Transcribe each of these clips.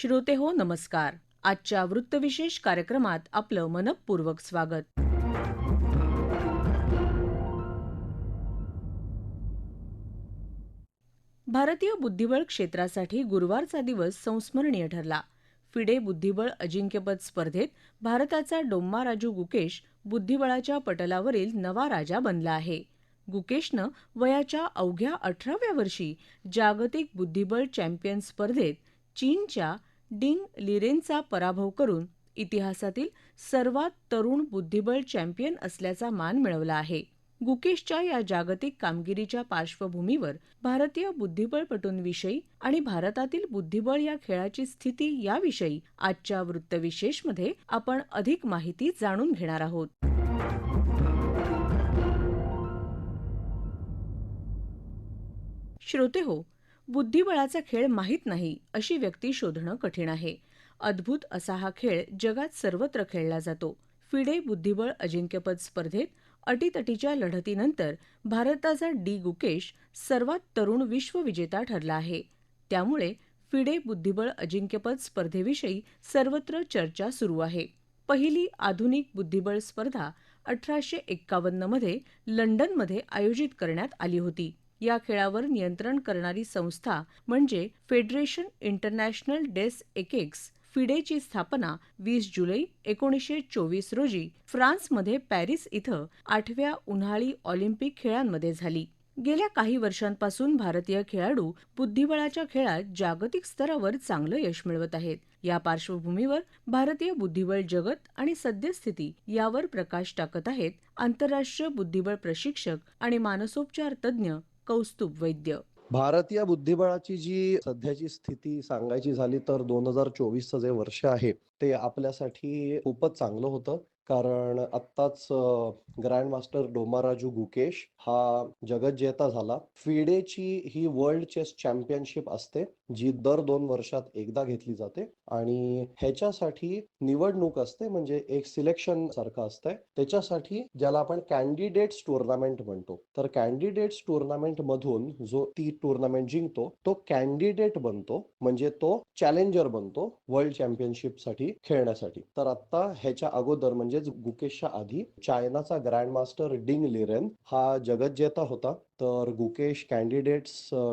श्रोते हो नमस्कार. आजच्या वृत्तविशेष कार्यक्रमात आपलं मनपूर्वक स्वागत. भारतीय बुद्धिबळ क्षेत्रासाठी गुरुवारचा दिवस संस्मरणीय ठरला. फिडे बुद्धिबळ अजिंक्यपद स्पर्धेत भारताचा डोम्मा राजू गुकेश बुद्धिबळाच्या पटलावरील नवा राजा बनला आहे. गुकेशनं वयाच्या अवघ्या अठराव्या वर्षी जागतिक बुद्धिबळ चॅम्पियन स्पर्धेत चीनच्या डिंग लिरेनचा पराभव करून इतिहासातील सर्वात तरुण बुद्धिबळ चॅम्पियन असल्याचा मान मिळवला आहे. गुकेशच्या या जागतिक कामगिरीच्या पार्श्वभूमीवर भारतीय बुद्धिबळपटूंविषयी आणि भारतातील बुद्धिबळ या खेळाची स्थिती याविषयी आजच्या वृत्तविशेषमध्ये आपण अधिक माहिती जाणून घेणार आहोत. श्रोते हो बुद्धिबळाचा खेळ माहीत नाही अशी व्यक्ती शोधणं कठीण आहे. अद्भुत असा हा खेळ जगात सर्वत्र खेळला जातो. फिडे बुद्धिबळ अजिंक्यपद स्पर्धेत अटीतटीच्या लढतीनंतर भारताचा डी गुकेश सर्वात तरुण विश्वविजेता ठरला आहे. त्यामुळे फिडे बुद्धिबळ अजिंक्यपद स्पर्धेविषयी सर्वत्र चर्चा सुरू आहे. पहिली आधुनिक बुद्धिबळ स्पर्धा अठराशे एक्कावन्नमध्ये लंडनमध्ये आयोजित करण्यात आली होती. या खेळावर नियंत्रण करणारी संस्था म्हणजे फेडरेशन इंटरनॅशनल डेस एकेक्स फिडेची स्थापना वीस जुलै एकोणीसशे चोवीस रोजी फ्रान्समध्ये पॅरिस इथं आठव्या उन्हाळी ऑलिम्पिक खेळांमध्ये झाली. गेल्या काही वर्षांपासून भारतीय खेळाडू बुद्धिबळाच्या खेळात जागतिक स्तरावर चांगलं यश मिळवत आहेत. या पार्श्वभूमीवर भारतीय बुद्धिबळ जगत आणि सद्यस्थिती यावर प्रकाश टाकत आहेत आंतरराष्ट्रीय बुद्धिबळ प्रशिक्षक आणि मानसोपचार तज्ज्ञ कौस्तुभ वैद्य. भारतीय बुद्धिबळाची जी सध्याची स्थिती सांगायची झाली तर दोन हजार चोवीसचं जे वर्ष आहे ते आपल्यासाठी खूपच चांगलं होतं. कारण आत्ताच ग्रँड मास्टर डोमाराजू गुकेश हा जगज्जेता झाला. फिडेची ही वर्ल्ड चेस चॅम्पियनशिप असते जी दर दोन वर्षात एकदा घेतली जाते आणि ह्याच्यासाठी निवडणूक असते म्हणजे एक सिलेक्शन सारखं असतंय. त्याच्यासाठी ज्याला आपण कॅन्डिडेट्स टुर्नामेंट म्हणतो. तर कॅन्डिडेट्स टुर्नामेंट मधून जो ती टुर्नामेंट जिंकतो तो कॅन्डिडेट बनतो म्हणजे तो चॅलेंजर बनतो वर्ल्ड चॅम्पियनशिपसाठी खेळण्यासाठी. तर आता ह्याच्या अगोदर म्हणजे म्हणजेच गुकेशच्या आधी चायनाचा ग्रँड मास्टर डिंग लिरेन हा जगज्जेता होता. तर गुकेश कॅन्डिडेट्स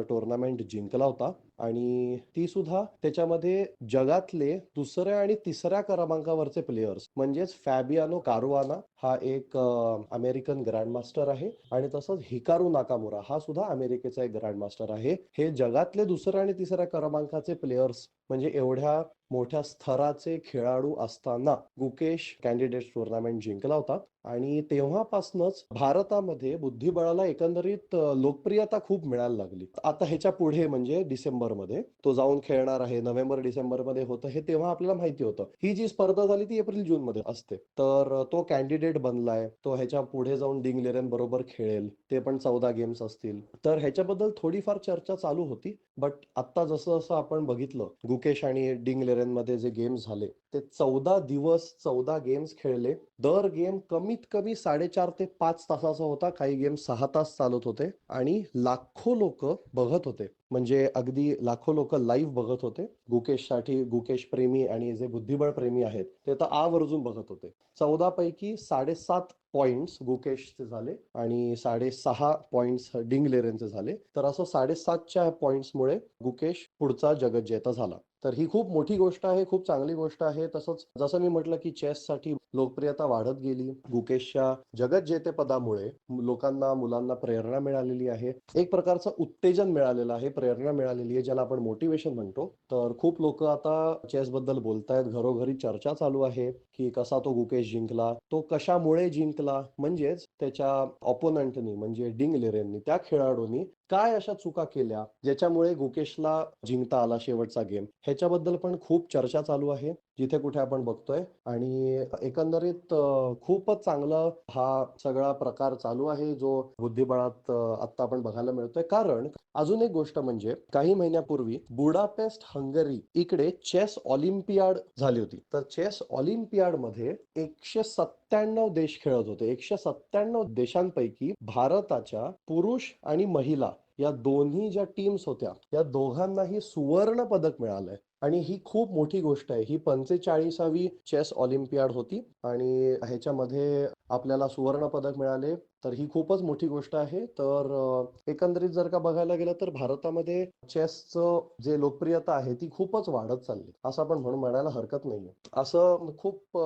टुर्नामेंट जिंकला होता आणि ती सुद्धा त्याच्यामध्ये जगातले दुसऱ्या आणि तिसऱ्या क्रमांकावरचे प्लेयर्स म्हणजेच फॅबियानो कारुआना हा एक अमेरिकन ग्रँड मास्टर आहे. आणि तसंच हिकारू नाकामुरा हा सुद्धा अमेरिकेचा एक ग्रँड मास्टर आहे. हे जगातले दुसऱ्या आणि तिसऱ्या क्रमांकाचे प्लेयर्स म्हणजे एवढ्या मोठ्या स्तराचे खेळाडू असताना गुकेश कॅन्डिडेट टुर्नामेंट जिंकला होता. आणि तेव्हापासूनच भारतामध्ये बुद्धिबळाला एकंदरीत लोकप्रियता खूप मिळायला लागली. आता ह्याच्या पुढे म्हणजे डिसेंबरमध्ये तो जाऊन खेळणार आहे नोव्हेंबर डिसेंबरमध्ये होतं हे तेव्हा आपल्याला माहिती होतं. ही जी स्पर्धा झाली ती एप्रिल जून मध्ये असते. तर तो कॅन्डिडेट बनलाय तो ह्याच्या पुढे जाऊन डिंग लेरन बरोबर खेळेल ते पण चौदा गेम्स असतील. तर ह्याच्याबद्दल थोडीफार चर्चा चालू होती. बट आता जसं जसं आपण बघितलं गुकेश आणि डिंग लेरन जे गेम झाले ते चौदा दिवस चौदा गेम्स खेळले. दर गेम कमीत कमी साडेचार ते पाच तासाचा होता. काही गेम सहा तास चालत होते आणि लाखो लोक बघत होते. म्हणजे अगदी लाखो लोक लाईव्ह बघत होते. गुकेशसाठी गुकेश प्रेमी आणि जे बुद्धिबळ प्रेमी आहेत ते तर आवर्जून बघत होते. चौदा पैकी साडेसात पॉइंट्स गुकेशचे झाले आणि साडेसहा पॉइंट्स डिंगलेरेनचे झाले. तर असं साडेसातच्या पॉइंट्समुळे गुकेश पुढचा जगज्जेता झाला. तर ही खूप मोठी गोष्ट आहे खूप चांगली गोष्ट आहे. तसंच जसं मी म्हटलं की चेससाठी लोकप्रियता वाढत गेली गुकेशच्या जगज्जेतेपदामुळे लोकांना मुलांना प्रेरणा मिळालेली आहे. एक प्रकारचं उत्तेजन मिळालेलं आहे प्रेरणा मिळालेली आहे ज्याला आपण मोटिवेशन म्हणतो. तर खूप लोक आता चेस बद्दल बोलतायत. घरोघरी चर्चा चालू आहे की कसा तो गुकेश जिंकला तो कशामुळे जिंकला म्हणजेच त्याच्या ऑपोनंटनी म्हणजे डिंग लेरेननी त्या खेळाडूंनी काय अशा चुका केल्या ज्याच्यामुळे गुकेशला जिंकता आला शेवटचा गेम ह्याच्याबद्दल पण खूप चर्चा चालू आहे. जिथे कुठे आपण बघतोय. आणि एकंदरीत खूपच चांगलं हा सगळा प्रकार चालू आहे जो बुद्धिबळात आता आपण बघायला मिळतोय. कारण अजून एक गोष्ट म्हणजे काही महिन्यापूर्वी बुडापेस्ट हंगरी इकडे चेस ऑलिम्पियाड झाली होती. तर चेस ऑलिम्पियाडमध्ये एकशे सत्त्याण्णव देश खेळत होते. एकशे सत्त्याण्णव देशांपैकी भारताच्या पुरुष आणि महिला या दोन्ही ज्या टीम्स होत्या या दोघांनाही सुवर्ण पदक मिळालंय. आणि ही खूप मोठी गोष्ट आहे. ही पंचेचाळीसावी चेस ऑलिम्पियाड होती आणि ह्याच्यामध्ये आपल्याला सुवर्ण पदक मिळाले. तर ही खूपच मोठी गोष्ट आहे. तर एकंदरीत जर का बघायला गेलं तर भारतामध्ये चेसचं जे लोकप्रियता आहे ती खूपच वाढत चालली. असं आपण म्हणून म्हणायला हरकत नाहीये. असं खूप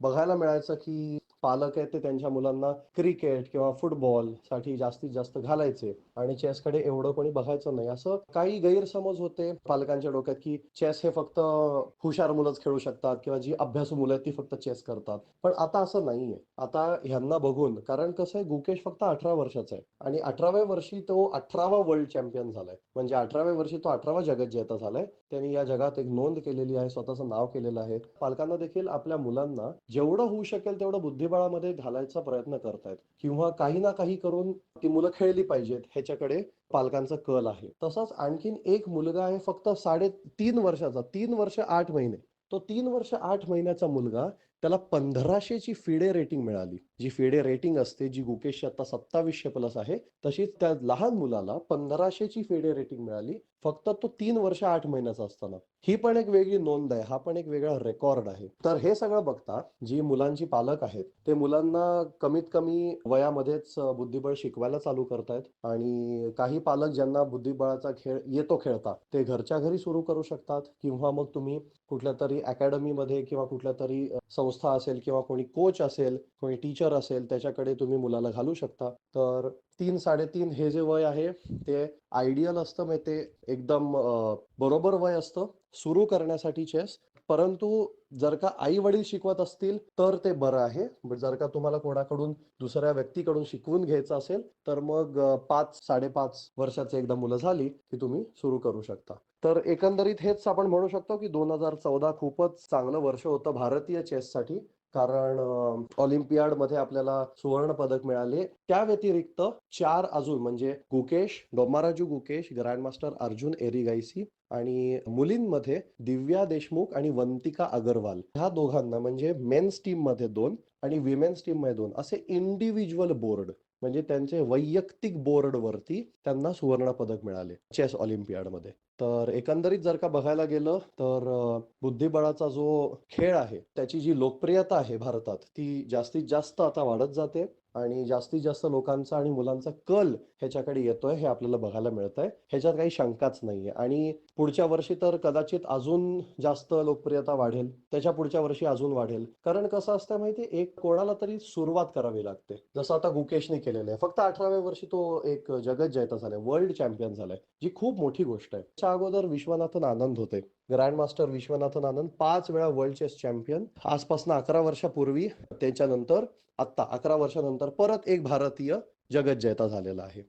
बघायला मिळायचं की पालक आहेत ते त्यांच्या मुलांना क्रिकेट किंवा फुटबॉलसाठी जास्तीत जास्त घालायचे आणि चेसकडे एवढं कोणी बघायचं नाही. असं काही गैरसमज होते पालकांच्या डोक्यात की चेस हे फक्त हुशार मुलंच खेळू शकतात किंवा जी अभ्यासू मुलं आहेत ती फक्त चेस करतात. पण आता असं नाहीये. आता ह्यांना बघून कारण कसं आहे गुकेश फक्त अठरा वर्षाचा आहे आणि अठराव्या वर्षी तो अठरावा वर्ल्ड चॅम्पियन झालाय. म्हणजे अठराव्या वर्षी तो अठरावा जगत जेता झालाय. त्यांनी या जगात एक नोंद केलेली आहे स्वतःचं नाव केलेलं आहे. पालकांना देखील आपल्या मुलांना जेवढं होऊ शकेल तेवढं बुद्धिबळामध्ये घालायचा प्रयत्न करतायत. किंवा काही ना काही करून ती मुलं खेळली पाहिजेत ह्याच्याकडे पालकांचा कल आहे. तसाच आणखीन एक मुलगा आहे फक्त साडे तीन वर्षाचा तीन वर्ष आठ महिने. तो तीन वर्ष आठ महिन्याचा मुलगा त्याला पंधराशेची फिडे रेटिंग मिळाली. जी फिडे रेटिंग असते जी गुकेशची आता सत्तावीसशे प्लस आहे तशीच त्या लहान मुलाला पंधराशेची फिडे रेटिंग मिळाली. फक्त तो तीन वर्ष आठ महिन्याचा असताना. ही पण एक वेगळी नोंद आहे हा पण एक वेगळा रेकॉर्ड आहे. तर हे सगळं बघता जी मुलांची पालक आहेत ते मुलांना कमीत कमी वयामध्येच बुद्धिबळ शिकवायला चालू करतायत आणि काही पालक ज्यांना बुद्धिबळाचा खेळ येतो खेळता ते घरच्या घरी सुरू करू शकतात किंवा मग तुम्ही कुठल्या तरी अकॅडमीमध्ये किंवा कुठल्या तरी संस्था असेल किंवा कोणी कोच असेल कोणी टीचर असेल त्याच्याकडे तुम्ही मुलाला घालू शकता. तर तीन साडेतीन हे जे वय आहे ते आयडियल असतं म्हणजे ते एकदम बरोबर वय असतं. सुरू करण्यासाठी चेस परंतु जर का आई वडील शिकवत असतील तर ते बरं आहे. जर का तुम्हाला कोणाकडून दुसऱ्या व्यक्तीकडून शिकवून घ्यायचं असेल तर मग पाच साडेपाच वर्षाची एकदा मुलं झाली की तुम्ही सुरू करू शकता. तर एकंदरीत हेच आपण म्हणू शकतो की दोन हजार चौदा खूपच चांगलं वर्ष होतं भारतीय चेससाठी कारण ऑलिम्पियाडमध्ये आपल्याला सुवर्ण पदक मिळाले. त्या व्यतिरिक्त चार अजून म्हणजे गुकेश डोमाराजू गुकेश ग्रँडमास्टर अर्जुन एरिगाईसी आणि मुलींमध्ये दिव्या देशमुख आणि वंतिका अगरवाल. ह्या दोघांना म्हणजे मेन्स टीममध्ये दोन आणि विमेन्स टीममध्ये दोन असे इंडिव्हिज्युअल बोर्ड म्हणजे त्यांचे वैयक्तिक बोर्ड वरती त्यांना सुवर्ण पदक मिळाले. चेस ऑलिम्पियाडमध्ये. तर एकंदरीत जर का बघायला गेलं तर बुद्धिबळाचा जो खेळ आहे त्याची जी लोकप्रियता आहे भारतात ती जास्तीत जास्त आता वाढत जाते आणि जास्तीत जास्त लोकांचा आणि मुलांचा कल ह्याच्याकडे येतोय हे आपल्याला बघायला मिळत आहे ह्याच्यात काही शंकाच नाहीये. आणि पुढच्या वर्षी तर कदाचित अजून जास्त लोकप्रियता वाढेल त्याच्या पुढच्या वर्षी अजून वाढेल. कारण कसं असतं माहिती एक कोणाला तरी सुरुवात करावी लागते. जसं आता गुकेशने केलेलं आहे. फक्त अठराव्या वर्षी तो एक जगत जैता झालाय वर्ल्ड चॅम्पियन झालाय जी खूप मोठी गोष्ट आहे. त्याच्या अगोदर विश्वनाथन आनंद होते. ग्रँड मास्टर विश्वनाथन आनंद पाच वेळा वर्ल्ड चेस चॅम्पियन आजपासून अकरा वर्षापूर्वी त्याच्यानंतर आत्ता अकरा वर्षानंतर परत एक भारतीय जगत जैता झालेला आहे.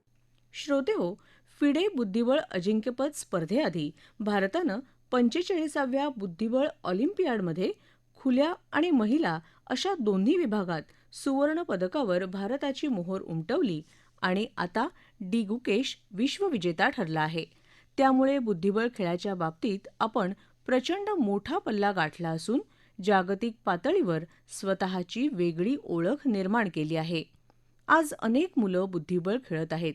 श्रोते हो फिडे बुद्धिबळ अजिंक्यपद स्पर्धेआधी भारतानं पंचेचाळीसाव्या बुद्धिबळ ऑलिम्पियाडमध्ये खुल्या आणि महिला अशा दोन्ही विभागात सुवर्ण पदकावर भारताची मोहोर उमटवली आणि आता डी गुकेश विश्वविजेता ठरला आहे. त्यामुळे बुद्धिबळ खेळाच्या बाबतीत आपण प्रचंड मोठा पल्ला गाठला असून जागतिक पातळीवर स्वतःची वेगळी ओळख निर्माण केली आहे. आज अनेक मुलं बुद्धिबळ खेळत आहेत.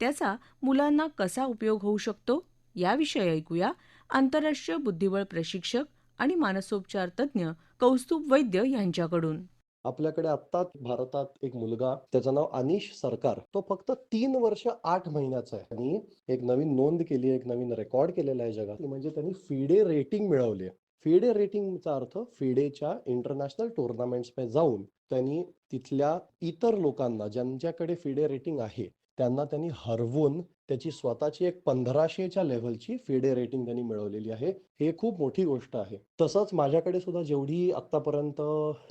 त्याचा मुलांना कसा उपयोग होऊ शकतो? याविषयी ऐकूया आंतरराष्ट्रीय बुद्धिबळ प्रशिक्षक आणि मानसोपचार तज्ज्ञ कौस्तुभ वैद्य यांच्याकडून. आपल्याकडे आत्ताच भारतात एक मुलगा त्याचं नाव अनिश सरकार. तो फक्त तीन वर्ष आठ महिन्याचा आहे. आणि एक नवीन नोंद केली आहे एक नवीन रेकॉर्ड केलेला आहे जगात. म्हणजे त्यांनी फिडे रेटिंग मिळवली आहे. फिडे रेटिंगचा अर्थ फिडेच्या इंटरनॅशनल टुर्नामेंट्समध्ये जाऊन त्यांनी तिथल्या इतर लोकांना ज्यांच्याकडे फिडे रेटिंग आहे त्यांना त्यांनी हरवून त्याची स्वतःची एक पंधराशेच्या लेव्हलची फिडे रेटिंग त्यांनी मिळवलेली आहे. हे खूप मोठी गोष्ट आहे. तसंच माझ्याकडे सुद्धा जेवढी आतापर्यंत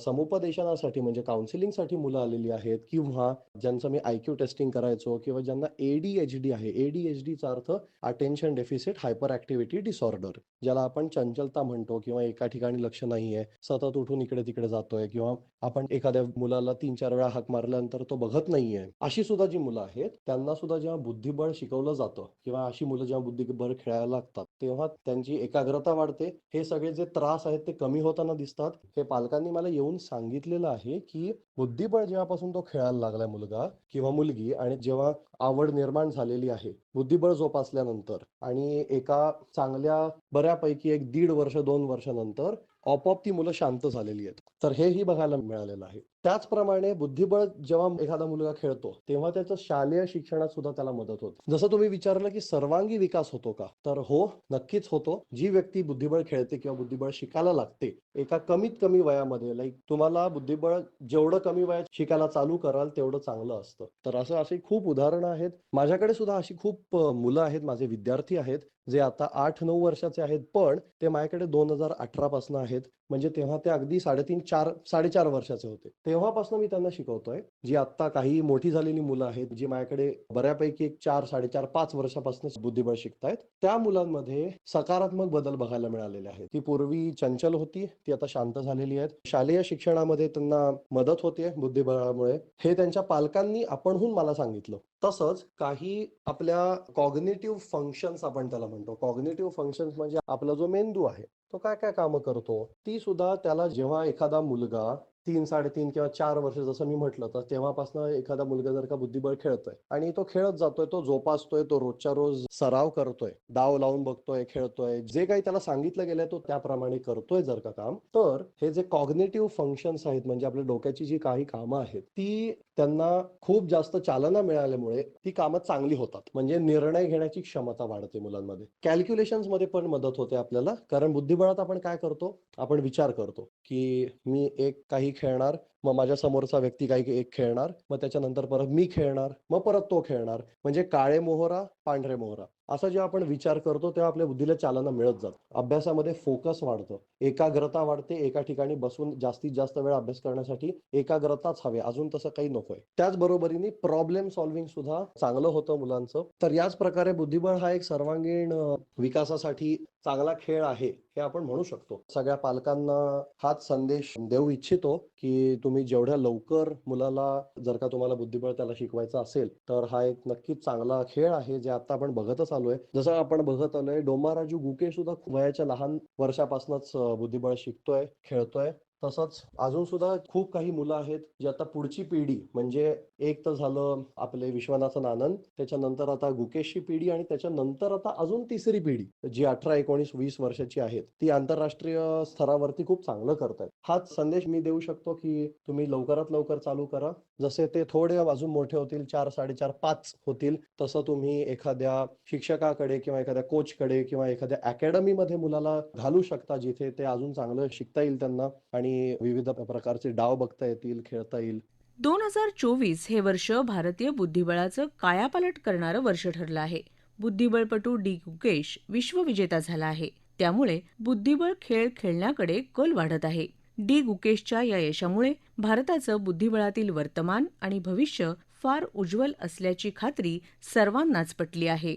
समुपदेशनासाठी म्हणजे काउन्सिलिंगसाठी मुलं आलेली आहेत किंवा ज्यांचं मी आयक्यू टेस्टिंग करायचो किंवा ज्यांना एडीएचडी आहे एडीएचडीचा अर्थ attention deficit hyperactivity disorder ज्याला आपण चंचलता म्हणतो किंवा एका ठिकाणी लक्ष नाहीये सतत उठून इकडे तिकडे जातोय किंवा आपण एखाद्या मुलाला तीन चार वेळा हाक मारल्यानंतर तो बघत नाहीये अशी सुद्धा जी मुलं आहेत त्यांना सुद्धा जेव्हा बुद्धिबळ शिकवलं जातं. किंवा अशी मुलं जेव्हा बुद्धिबळ खेळायला लागतात तेव्हा त्यांची एकाग्रता वाढते. हे सगळे जे त्रास आहेत ते कमी होताना दिसतात. हे पालकांनी मला येऊन सांगितलेलं आहे की बुद्धिबळ जेव्हापासून तो खेळायला लागलाय मुलगा किंवा मुलगी आणि जेव्हा आवड निर्माण झालेली आहे बुद्धिबळ जोपासल्यानंतर आणि एका चांगल्या बऱ्यापैकी एक दीड वर्ष दोन वर्षानंतर आपोआप ती मुलं शांत झालेली आहेत. तर हेही बघायला मिळालेलं आहे. त्याचप्रमाणे बुद्धिबळ जेव्हा एखादा मुलगा खेळतो तेव्हा त्याचं शालेय शिक्षणात सुद्धा त्याला मदत होते. जसं तुम्ही विचारलं की सर्वांगी विकास होतो का? तर हो नक्कीच होतो. जी व्यक्ती बुद्धिबळ खेळते किंवा बुद्धिबळ शिकायला लागते एका कमीत कमी वयामध्ये लाईक तुम्हाला बुद्धिबळ जेवढं कमी वयात शिकायला चालू कराल तेवढं चांगलं असतं. तर असं अशी खूप उदाहरणं आहेत. माझ्याकडे सुद्धा अशी खूप मुलं आहेत माझे विद्यार्थी आहेत जे आता आठ नऊ वर्षाचे आहेत पण ते माझ्याकडे दोन हजार अठरा पासून आहेत. म्हणजे तेव्हा ते अगदी साडेतीन चार साडेचार वर्षाचे होते. तेव्हापासून मी त्यांना शिकवतोय. जी आता काही मोठी झालेली मुलं आहेत जी माझ्याकडे बऱ्यापैकी एक चार साडेचार पाच वर्षापासून बुद्धिबळ शिकतायत त्या मुलांमध्ये सकारात्मक बदल बघायला मिळालेले आहेत. ती पूर्वी चंचल होती ती आता शांत झालेली आहेत. शालेय शिक्षणामध्ये त्यांना मदत होते बुद्धिबळामुळे. हे त्यांच्या पालकांनी आपणहून मला सांगितलं. तसंच काही आपल्या कॉग्नेटिव्ह फंक्शन्स आपण त्याला म्हणतो. कॉग्नेटिव्ह फंक्शन्स म्हणजे आपला जो मेंदू आहे तो काय काय कामं करतो ती सुद्धा त्याला जेव्हा एखादा मुलगा तीन साडेतीन किंवा चार वर्ष जसं मी म्हटलं तर तेव्हापासून एखादा मुलगा जर का बुद्धिबळ खेळतोय आणि तो खेळत जातोय तो जोपासतोय तो रोजच्या रोज सराव करतोय डाव लावून बघतोय खेळतोय जे काही त्याला सांगितलं गेलंय तो त्याप्रमाणे करतोय जर का काम तर हे जे कॉग्नेटिव्ह फंक्शन्स आहेत म्हणजे आपल्या डोक्याची जी काही कामं आहेत ती त्यांना खूप जास्त चालना मिळाल्यामुळे ती कामं चांगली होतात. म्हणजे निर्णय घेण्याची क्षमता वाढते मुलांमध्ये. कॅल्क्युलेशन्समध्ये पण मदत होते आपल्याला. कारण बुद्धिबळात आपण काय करतो? आपण विचार करतो की मी एक काही खेळणार मग माझ्या समोरचा व्यक्ती काही एक खेळणार मग त्याच्यानंतर परत मी खेळणार मग परत तो खेळणार. म्हणजे काळे मोहरा पांढरे मोहरा. असा जेव्हा आपण विचार करतो तेव्हा आपल्या बुद्धीला चालना मिळत जात. अभ्यासामध्ये फोकस वाढतो. एकाग्रता वाढते एका ठिकाणी बसून जास्तीत जास्त वेळ अभ्यास करण्यासाठी एकाग्रताच हवे. अजून तसं काही नकोय. त्याचबरोबरीने प्रॉब्लेम सॉल्व्हिंग सुद्धा चांगलं होतं मुलांचं. तर याच प्रकारे बुद्धिबळ हा एक सर्वांगीण विकासासाठी चांगला खेळ आहे हे आपण म्हणू शकतो. सगळ्या पालकांना हाच संदेश देऊ इच्छितो की तुम्ही जेवढ्या लवकर मुलाला जर का तुम्हाला बुद्धिबळ त्याला शिकवायचं असेल तर हा एक नक्कीच चांगला खेळ आहे जे आता आपण बघतच आलोय. जसं आपण बघत आलोय डोमाराजू गुके सुद्धा वयाच्या लहान वर्षापासूनच बुद्धिबळ शिकतोय खेळतोय. तसंच अजून सुद्धा खूप काही मुलं आहेत जी आता पुढची पिढी म्हणजे एक तर झालं आपले विश्वनाथन आनंद त्याच्यानंतर आता गुकेशची पिढी आणि त्याच्यानंतर आता अजून तिसरी पिढी जी अठरा एकोणीस वीस वर्षाची आहेत. ती आंतरराष्ट्रीय स्तरावरती खूप चांगलं करतात हाच संदेश मी देऊ शकतो की तुम्ही लवकरात लवकर चालू करा. जसे ते थोडे अजून मोठे होतील चार साडेचार पाच होतील तसं तुम्ही एखाद्या शिक्षकाकडे किंवा एखाद्या कोचकडे किंवा एखाद्या अकॅडमीमध्ये मुलाला घालू शकता जिथे ते अजून चांगलं शिकता येईल त्यांना. आणि विविध प्रकारचे डाव बघता येतील खेळता येईल. दोन हजार चोवीस हे वर्ष भारतीय बुद्धिबळाचं कायापालट करणारं वर्ष ठरलं आहे. बुद्धिबळपटू डी. गुकेश विश्वविजेता झाला आहे. त्यामुळे बुद्धिबळ खेळ खेळण्याकडे कल वाढत आहे. डी. गुकेशच्या या यशामुळे भारताचं बुद्धिबळातील वर्तमान आणि भविष्य फार उज्ज्वल असल्याची खात्री सर्वांनाच पटली आहे.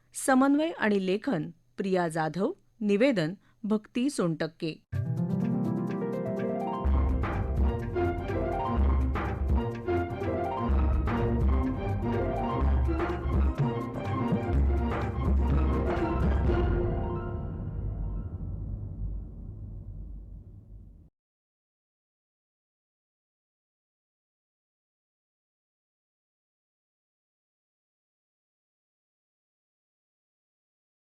समन्वय आणि लेखन प्रिया जाधव निवेदन भक्ती सोनटक्के.